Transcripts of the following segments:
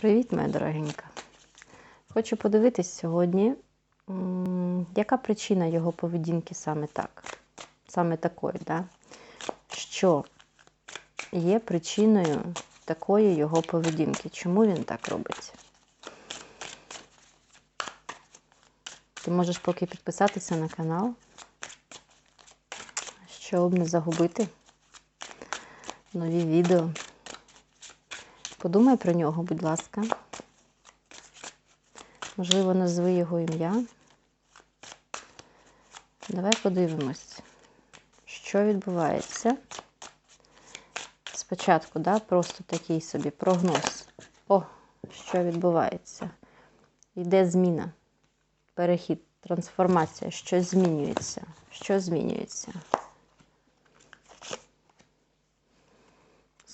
Привіт, моя дорогенька. Хочу подивитись сьогодні, яка причина його поведінки саме так, саме такої, да? що є причиною такої його поведінки. Чому він так робить? Ти можеш поки підписатися на канал, щоб не загубити нові відео. Подумай про нього, будь ласка. Можливо, назви його ім'я. Давай подивимось, що відбувається. Спочатку, да, просто такий собі прогноз. О, що відбувається? Йде зміна, перехід, трансформація, щось змінюється. Що змінюється?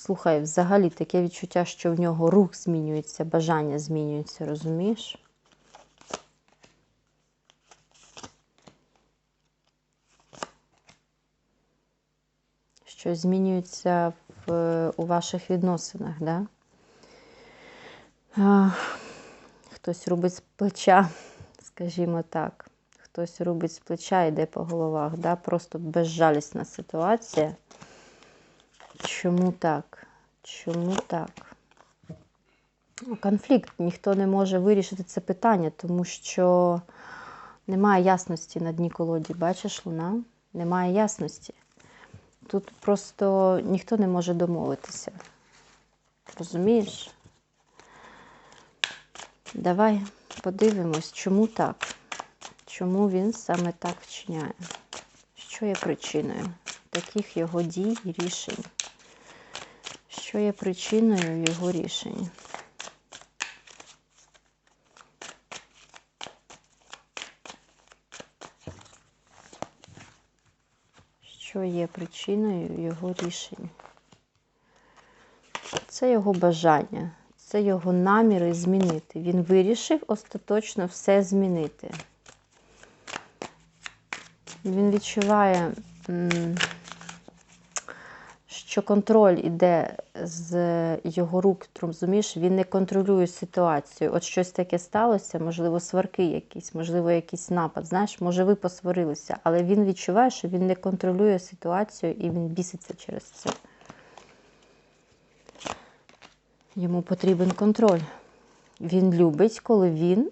Слухай, взагалі таке відчуття, що в нього рух змінюється, бажання змінюється, розумієш? Що змінюється в, у ваших відносинах, да? Хтось робить з плеча, скажімо так. Хтось робить з плеча, йде по головах, да? просто безжалісна ситуація. Чому так? Чому так? Конфлікт. Ніхто не може вирішити це питання, тому що немає ясності на дні колоді. Бачиш, луна? Немає ясності. Тут просто ніхто не може домовитися. Розумієш? Давай подивимось, чому так? Чому він саме так вчиняє? Що є причиною таких його дій і рішень? Що є причиною його рішень? Що є причиною його рішень? Це його бажання, це його наміри змінити. Він вирішив остаточно все змінити. Він відчуває що контроль іде з його рук, розумієш, він не контролює ситуацію. От щось таке сталося, можливо, сварки якісь, можливо, якийсь напад. Знаєш, може, ви посварилися, але він відчуває, що він не контролює ситуацію і він біситься через це. Йому потрібен контроль. Він любить, коли він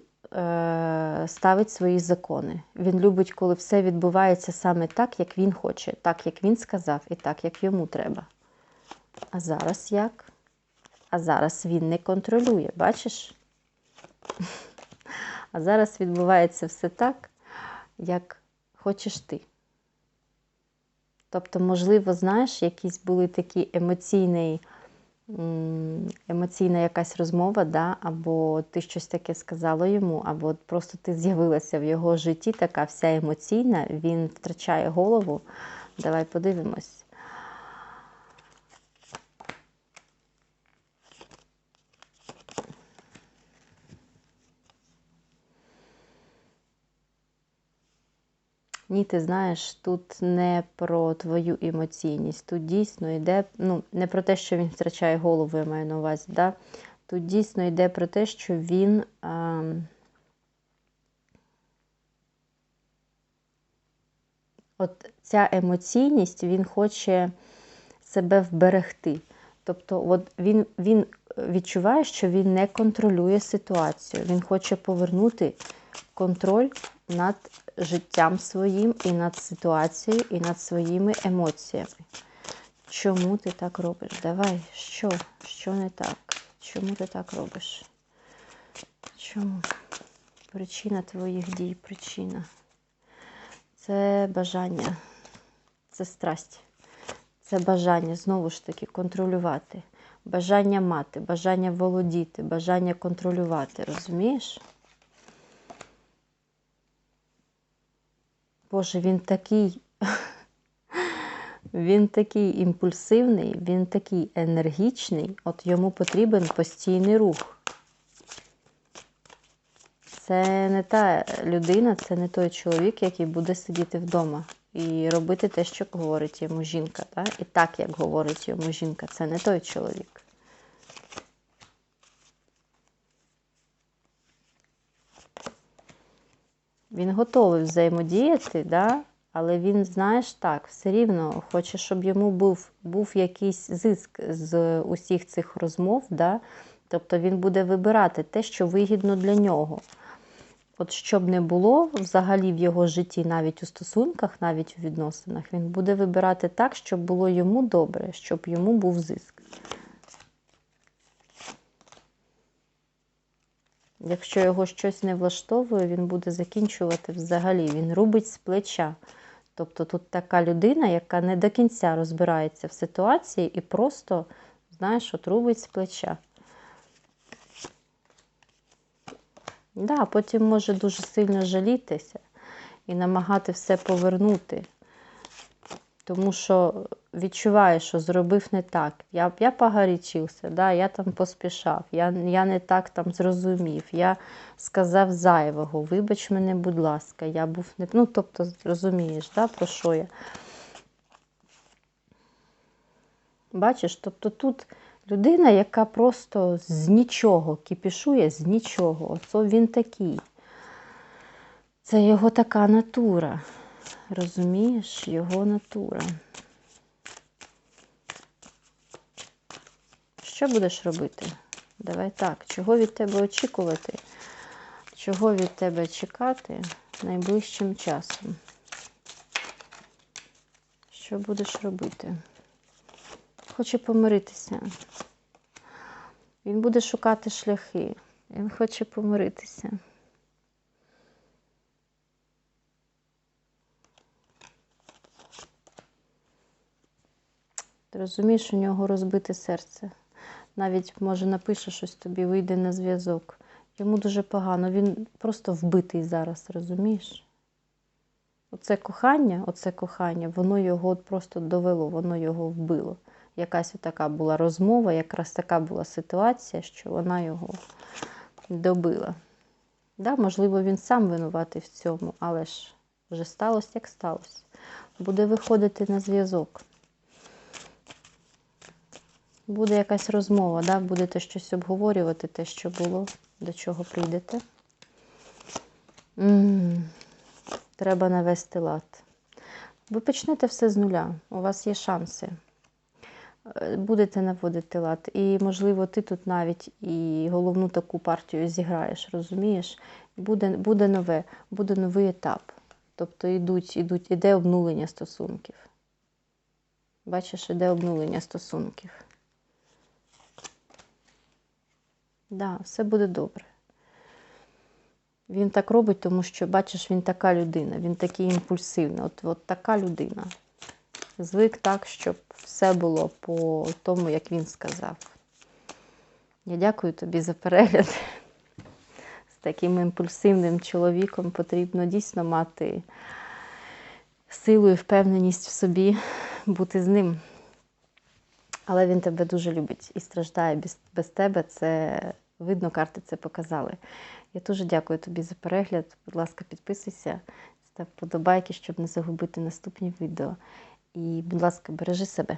ставить свої закони. Він любить, коли все відбувається саме так, як він хоче, так, як він сказав, і так, як йому треба. А зараз як? А зараз він не контролює, бачиш? А зараз відбувається все так, як хочеш ти. Тобто, можливо, знаєш, якісь були такі емоційні, емоційна якась розмова, да? або ти щось таке сказала йому, або просто ти з'явилася в його житті, така вся емоційна, він втрачає голову. Давай подивимось. Ні, ти знаєш, тут не про твою емоційність. Тут дійсно йде, ну, не про те, що він втрачає голову, я маю на увазі. Да? Тут дійсно йде про те, що він. А, От ця емоційність, він хоче себе вберегти. Тобто, от він він відчуває, що він не контролює ситуацію. Він хоче повернути контроль над життям своїм, і над ситуацією, і над своїми емоціями. Чому ти так робиш? Давай, що? Що не так? Чому ти так робиш? Чому? Причина твоїх дій, причина. Це бажання, це страсть, це бажання знову ж таки контролювати, бажання мати, бажання володіти, бажання контролювати, розумієш? Боже, він такий, він такий імпульсивний, він такий енергічний, от йому потрібен постійний рух. Це не та людина, це не той чоловік, який буде сидіти вдома і робити те, що говорить йому жінка. Так? І так, як говорить йому жінка, це не той чоловік. Він готовий взаємодіяти, да? але він, знаєш, так, все рівно хоче, щоб йому був, був якийсь зиск з усіх цих розмов. Да? Тобто він буде вибирати те, що вигідно для нього. От щоб не було взагалі в його житті, навіть у стосунках, навіть у відносинах, він буде вибирати так, щоб було йому добре, щоб йому був зиск. Якщо його щось не влаштовує, він буде закінчувати взагалі. Він рубить з плеча. Тобто тут така людина, яка не до кінця розбирається в ситуації і просто, знаєш, от рубить з плеча. Да, потім може дуже сильно жалітися і намагати все повернути. Тому що відчуває, що зробив не так. Я я погорячився, да, я там поспішав, я я не так там зрозумів, я сказав зайвого, вибач мене, будь ласка, я був не. Ну, тобто, розумієш, да, про що я. Бачиш, тобто тут людина, яка просто з нічого кіпішує, з нічого. Оце він такий. Це його така натура. Розумієш, його натура. Що будеш робити? Давай так, чого від тебе очікувати? Чого від тебе чекати найближчим часом? Що будеш робити? Хоче помиритися. Він буде шукати шляхи. Він хоче помиритися. Ти розумієш, у нього розбите серце. Навіть, може, напише щось тобі, вийде на зв'язок. Йому дуже погано, він просто вбитий зараз, розумієш? Оце кохання, оце кохання, воно його просто довело, воно його вбило. Якась така була розмова, якраз така була ситуація, що вона його добила. Да, Можливо, він сам винуватий в цьому, але ж вже сталося, як сталося. Буде виходити на зв'язок буде якась розмова, да? будете щось обговорювати, те, що було, до чого прийдете. М -м -м. Треба навести лад. Ви почнете все з нуля, у вас є шанси. Е, будете наводити лад. І, можливо, ти тут навіть і головну таку партію зіграєш, розумієш? Буде буде нове, буде новий етап. Тобто йдуть, йдуть, іде обнулення стосунків. Бачиш, іде обнулення стосунків. Да, все буде добре. Він так робить, тому що, бачиш, він така людина, він такий імпульсивний. От, от така людина. Звик так, щоб все було по тому, як він сказав. Я дякую тобі за перегляд. З таким імпульсивним чоловіком потрібно дійсно мати силу і впевненість в собі, бути з ним. Але він тебе дуже любить і страждає без, без тебе. Це видно, карти це показали. Я дуже дякую тобі за перегляд. Будь ласка, підписуйся, став подобайки, щоб не загубити наступні відео. І, будь ласка, бережи себе.